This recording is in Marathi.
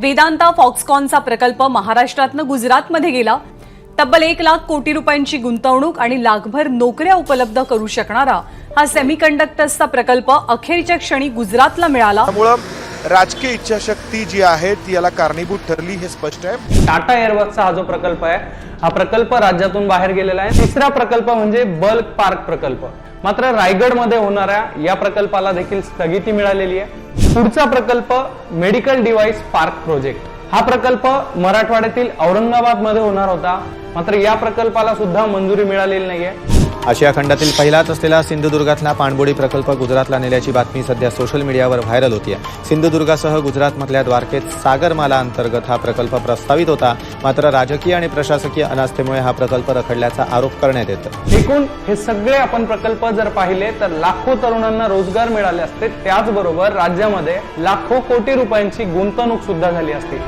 वेदांता फॉक्सकॉनचा प्रकल्प महाराष्ट्रातनं गुजरातमध्ये गेला. तब्बल एक लाख कोटी रुपयांची गुंतवणूक आणि लाखभर नोकऱ्या उपलब्ध करू शकणारा हा सेमीकंडक्टर्सचा प्रकल्प अखेरच्या क्षणी गुजरातला मिळाला. राजकीय इच्छाशक्ती जी आहे ती याला कारणीभूत ठरली हे स्पष्ट आहे. टाटा एअरवर्कचा हा जो प्रकल्प आहे हा प्रकल्प राज्यातून बाहेर गेलेला आहे. तिसरा प्रकल्प म्हणजे बल्क पार्क प्रकल्प. मात्र रायगडमध्ये होणाऱ्या या प्रकल्पाला देखील स्थगिती मिळालेली आहे. पुढचा प्रकल्प मेडिकल डिव्हाइस पार्क प्रोजेक्ट. हा प्रकल्प मराठवाड्यातील औरंगाबादमध्ये होणार होता. मात्र या प्रकल्पाला सुद्धा मंजुरी मिळालेली नाहीये. आशिया खंडातील पहिलाच असलेला सिंधुदुर्गातला पाणबुडी प्रकल्प गुजरातला नेल्याची बातमी सध्या सोशल मीडियावर व्हायरल होती आहे सिंधुदुर्गासह गुजरातमधल्या द्वारकेत सागरमाला अंतर्गत हा प्रकल्प प्रस्तावित होता. मात्र राजकीय आणि प्रशासकीय अनास्थेमुळे हा प्रकल्प रखडल्याचा आरोप करण्यात येतो एकूण हे सगळे आपण प्रकल्प जर पाहिले तर लाखो तरुणांना रोजगार मिळाले असते. त्याचबरोबर राज्यामध्ये लाखो कोटी रुपयांची गुंतवणूक सुद्धा झाली असते.